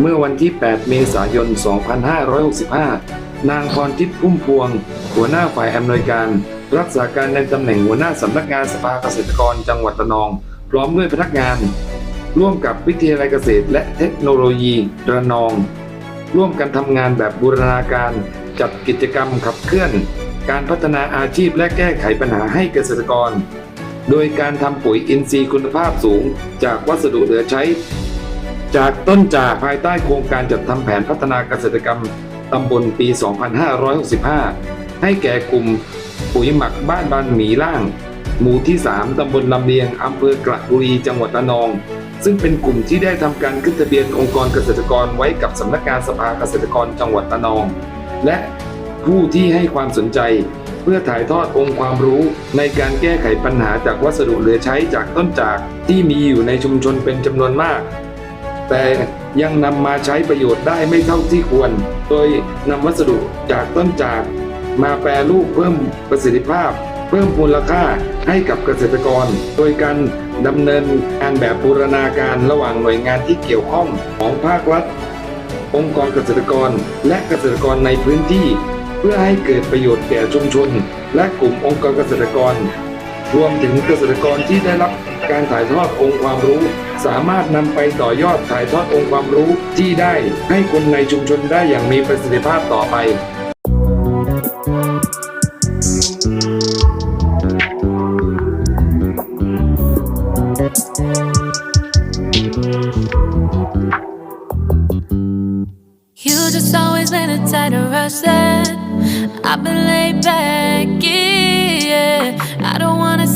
เมื่อวันที่ 8 เมษายน 2565 นางพรทิพย์พุ่มพวง หัวหน้าฝ่ายอำนวยการ รักษาการในตำแหน่งหัวหน้าสำนักงานสภาเกษตรกรจังหวัดระนอง พร้อมด้วยพนักงาน ร่วมกับวิทยาลัยเกษตร และเทคโนโลยีระนอง ร่วมกันทำงานแบบบูรณาการจัดกิจกรรมขับเคลื่อน การพัฒนาอาชีพและแก้ไขปัญหาให้เกษตรกร โดยการทำปุ๋ยอินทรีย์คุณภาพสูง จากวัสดุเหลือใช้ จากต้นจากภายใต้โครงการจัดทำแผนพัฒนาเกษตรกรรมตำบลปี 2565 ให้แก่กลุ่มปุ๋ยหมักบ้านบานหมีล่าง หมู่ที่ 3 ตำบลลำเลียงอำเภอกระบุรีจังหวัดระนอง ซึ่งเป็นกลุ่มที่ได้ทำการขึ้นทะเบียนองค์กรเกษตรกรไว้กับสำนักงานสภาเกษตรกรจังหวัดระนอง และผู้ที่ให้ความสนใจเพื่อถ่ายทอดองค์ความรู้ในการแก้ไขปัญหาจากวัสดุเหลือใช้จากต้นจากที่มีอยู่ในชุมชนเป็นจำนวนมาก แต่ยังนำมาใช้ประโยชน์ได้ไม่เท่าที่ควร โดยนำวัสดุจากต้นจาก มาแปรรูปเพิ่มประสิทธิภาพ เพิ่มมูลค่าให้กับเกษตรกร โดยการดำเนินการแบบบูรณาการระหว่างหน่วยงานที่เกี่ยวข้องของภาครัฐ องค์กรเกษตรกรและเกษตรกรในพื้นที่ เพื่อให้เกิดประโยชน์แก่ชุมชน และกลุ่มองค์กรเกษตรกร รวมถึงเกษตรกรที่ได้รับการถ่ายทอดองค์ความรู้ สามารถนำไปต่อยอดถ่ายทอดองค์ความรู้ที่ได้ให้คนในชุมชนได้อย่างมีประสิทธิภาพต่อไป You just always been a tighter rush that I've been laid back, yeah. I don't wanna skip.